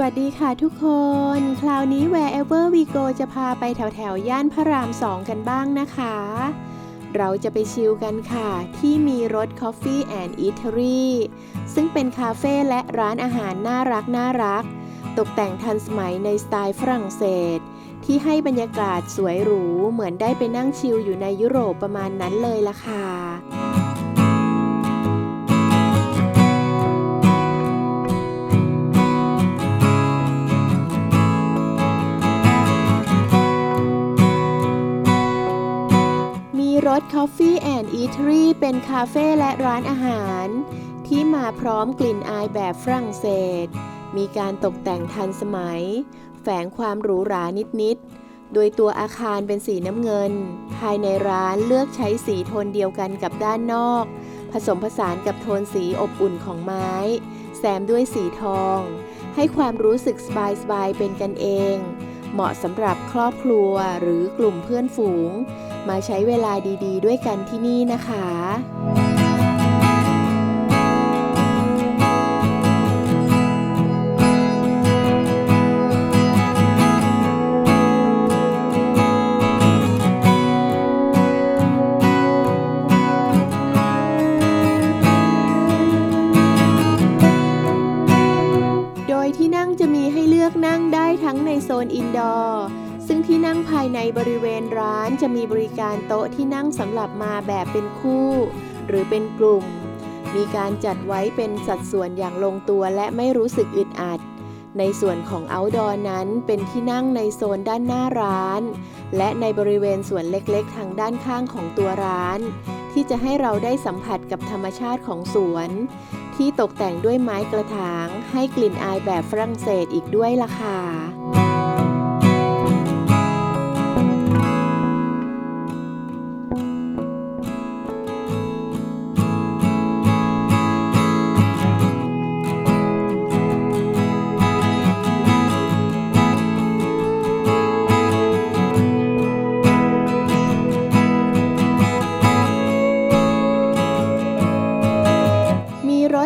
วัสดีค่ะทุกคน คราวนี้ Wherever we go จะพาไปแถวแถวย่านพระรามสองกันบ้างนะคะ เราจะไปชิลกันค่ะ ที่มีรถ Coffee and Eatery ซึ่งเป็นคาเฟ่และร้านอาหารน่ารักน่ารัก ตกแต่งทันสมัยในสไตล์ฝรั่งเศส ที่ให้บรรยากาศสวยหรู เหมือนได้ไปนั่งชิลอยู่ในยุโรปประมาณนั้นเลยล่ะค่ะ มีรถ Coffee and Eatery เป็นคาเฟ่และร้านอาหาร ที่มาพร้อมกลิ่นอายแบบฝรั่งเศส มีการตกแต่งทันสมัย แฝงความหรูหรานิดๆ โดยตัวอาคารเป็นสีน้ำเงิน ภายในร้านเลือกใช้สีโทนเดียวกันกับด้านนอก ผสมผสานกับโทนสีอบอุ่นของไม้ แซมด้วยสีทอง ให้ความรู้สึกสบายๆ เป็นกันเอง เหมาะสำหรับครอบครัวหรือกลุ่มเพื่อนฝูง มาใช้เวลาดีๆ ด้วยกันที่นี่นะคะ ซึ่งที่นั่งภายในบริเวณร้านจะมีบริการโต๊ะที่นั่งสำหรับมาแบบเป็นคู่ หรือเป็นกลุ่ม มีการจัดไว้เป็นสัดส่วนอย่างลงตัวและไม่รู้สึกอึดอัด ในส่วนของ outdoor นั้นเป็นที่นั่งในโซนด้านหน้าร้าน และในบริเวณส่วนเล็กๆ ทางด้านข้างของตัวร้าน ที่จะให้เราได้สัมผัสกับธรรมชาติของสวน ที่ตกแต่งด้วยไม้กระถาง ให้กลิ่นอายแบบฝรั่งเศสอีกด้วยล่ะค่ะ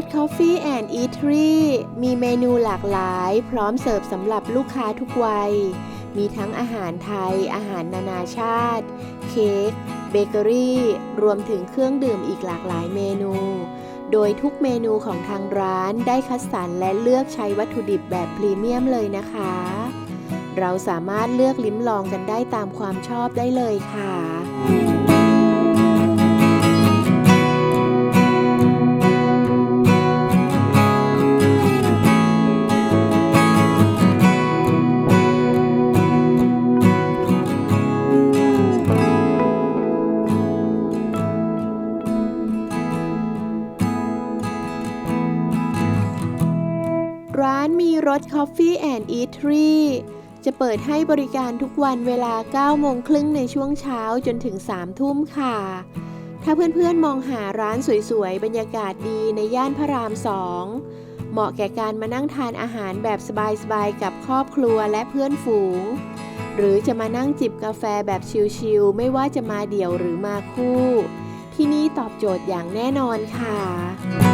มีรถ Coffee and Eatery มีเมนูหลากหลาย พร้อมเสิร์ฟสำหรับลูกค้าทุกวัย มีทั้งอาหารไทย อาหารนานาชาติ เค้ก เบเกอรี่ รวมถึงเครื่องดื่มอีกหลากหลายเมนู โดยทุกเมนูของทางร้านได้คัดสรรและเลือกใช้วัตถุดิบแบบพรีเมียมเลยนะคะ เราสามารถเลือกลิ้มลองกันได้ตามความชอบได้เลยค่ะ ร้านมีรถ Coffee and Eatery จะเปิดให้บริการทุกวันเวลา 9 โมงครึ่งในช่วงเช้าจนถึง 3 ทุ่มค่ะ ถ้าเพื่อนๆมองหาร้านสวยๆ บรรยากาศดีในย่านพระราม2เหมาะแก่การมานั่งทานอาหารแบบสบายๆ กับครอบครัวและเพื่อนฝูง หรือจะมานั่งจิบกาแฟแบบชิลๆ ไม่ว่าจะมาเดี่ยวหรือมาคู่ ที่นี่ตอบโจทย์อย่างแน่นอนค่ะ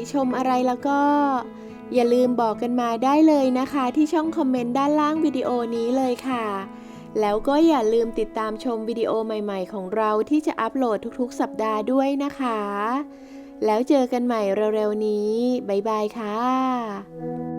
ติชมอะไรแล้วก็ อย่าลืมบอกกันมาได้เลยนะคะ ที่ช่องคอมเมนต์ด้านล่างวิดีโอนี้เลยค่ะ แล้วก็อย่าลืมติดตามชมวิดีโอใหม่ๆ ของเราที่จะอัปโหลดทุกๆ สัปดาห์ด้วยนะคะ แล้วเจอกันใหม่เร็วๆนี้ บ๊ายบายค่ะ